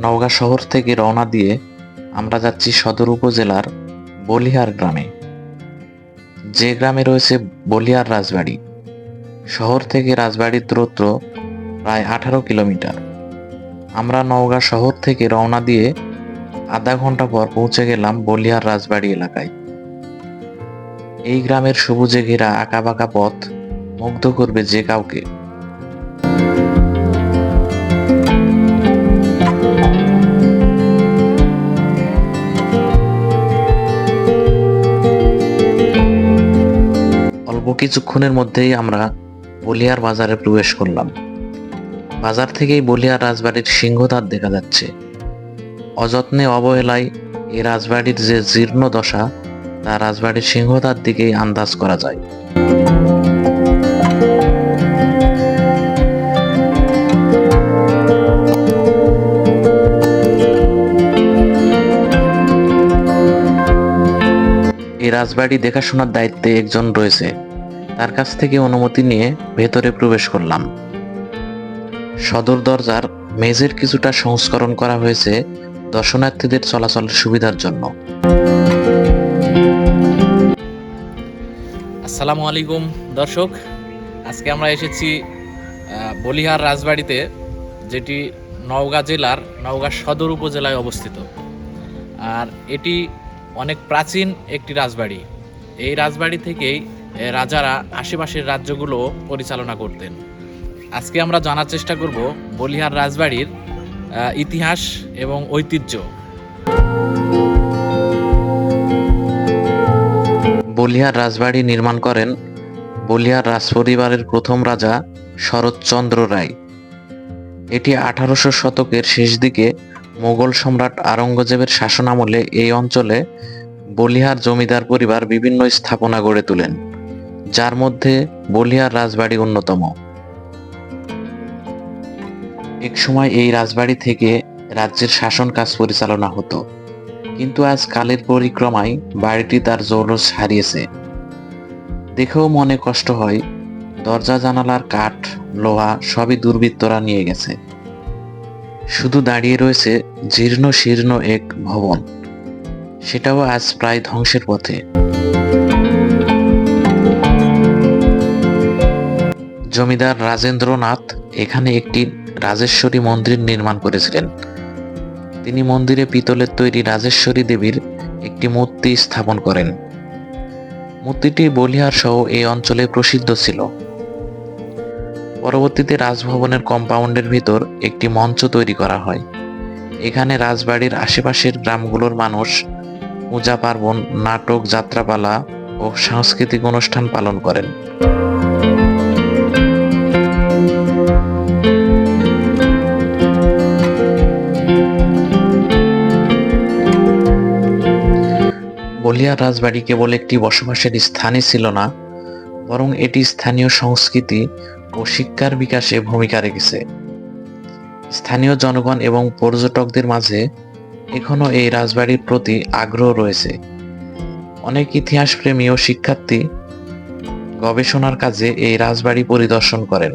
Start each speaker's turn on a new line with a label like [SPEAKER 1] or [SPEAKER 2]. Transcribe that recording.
[SPEAKER 1] নওগাঁ শহর থেকে রওনা দিয়ে আমরা যাচ্ছি সদর উপজেলার বলিহার গ্রামে। যে গ্রামে রয়েছে বলিহার রাজবাড়ি। শহর থেকে রাজবাড়ির দূরত্ব প্রায় আঠারো কিলোমিটার। আমরা নওগাঁ শহর থেকে রওনা দিয়ে আধা ঘণ্টা পর পৌঁছে গেলাম বলিহার রাজবাড়ি এলাকায়। এই গ্রামের সবুজে ঘেরা আঁকাবাঁকা পথ মুগ্ধ করবে যে কাউকে। কিছুক্ষণের মধ্যেই আমরা বলিয়ার বাজারে প্রবেশ করলাম। বাজার থেকেই বলিয়ার রাজবাড়ির সিংহদ্বার দেখা যাচ্ছে। অযত্নে অবহেলায় এই রাজবাড়ির যে জীর্ণ দশা, তা রাজবাড়ির সিংহদ্বার দিকেই আন্দাজ করা যায়। এই রাজবাড়ি দেখাশোনার দায়িত্বে একজন রয়েছে। তার কাছ থেকে অনুমতি নিয়ে ভেতরে প্রবেশ করলাম। সদর দরজার মেঝের কিছুটা সংস্করণ করা হয়েছে দর্শনার্থীদের চলাচলের সুবিধার জন্য।
[SPEAKER 2] আসসালামু আলাইকুম, দর্শক। আজকে আমরা এসেছি বলিহার রাজবাড়িতে, যেটি নওগাঁ জেলার, নওগাঁ সদর উপজেলায় অবস্থিত। আর এটি অনেক প্রাচীন একটি রাজবাড়ি। এই রাজবাড়ি থেকেই রাজারা আশেপাশের রাজ্যগুলো পরিচালনা করতেন। আজকে আমরা জানার চেষ্টা করব বলিহার রাজবাড়ির ইতিহাস এবং ঐতিহ্য।
[SPEAKER 1] বলিহার রাজবাড়ি নির্মাণ করেন বলিহার রাজপরিবারের প্রথম রাজা শরৎচন্দ্র রায়। এটি আঠারোশো শতকের শেষ দিকে মোগল সম্রাট আওরঙ্গজেবের শাসনামলে এই অঞ্চলে বলিহার জমিদার পরিবার বিভিন্ন স্থাপনা গড়ে তোলেন। যার মধ্যে বলিয়ার রাজবাড়ি অন্যতম। একসময় এই রাজবাড়ি থেকে রাজ্যের শাসন কাজ পরিচালনা হতো। কিন্তু আজ কালের পরিক্রমায় বাড়িটি তার জৌলস হারিয়েছে। দেখেও মনে কষ্ট হয়, দরজা, জানালার কাঠ, লোহা সবই দুর্বৃত্তরা নিয়ে গেছে। শুধু দাঁড়িয়ে রয়েছে জীর্ণ শীর্ণ এক ভবন। সেটাও আজ প্রায় ধ্বংসের পথে। জমিদার রাজেন্দ্রনাথ এখানে একটি রাজেশ্বরী মন্দির নির্মাণ করেছিলেন। তিনি মন্দিরে পিতলের তৈরি রাজেশ্বরী দেবীর একটি মূর্তি স্থাপন করেন। মূর্তিটি বলিহার সহ এই অঞ্চলে প্রসিদ্ধ ছিল। পরবর্তীতে রাজভবনের কম্পাউন্ডের ভিতর একটি মঞ্চ তৈরি করা হয়। এখানে রাজবাড়ির আশেপাশের গ্রামগুলোর মানুষ পূজা পার্বণ, নাটক, যাত্রাপালা ও সাংস্কৃতিক অনুষ্ঠান পালন করেন। বলিয়া রাজবাড়ি কেবল একটি বসবাসের স্থানই ছিল না, বরং এটি স্থানীয় সংস্কৃতি ও শিক্ষার বিকাশে ভূমিকা রেখেছে। স্থানীয় জনগণ এবং পর্যটকদের মাঝে এখনও এই রাজবাড়ির প্রতি আগ্রহ রয়েছে। অনেক ইতিহাসপ্রেমী ও শিক্ষার্থী গবেষণার কাজে এই রাজবাড়ি পরিদর্শন করেন।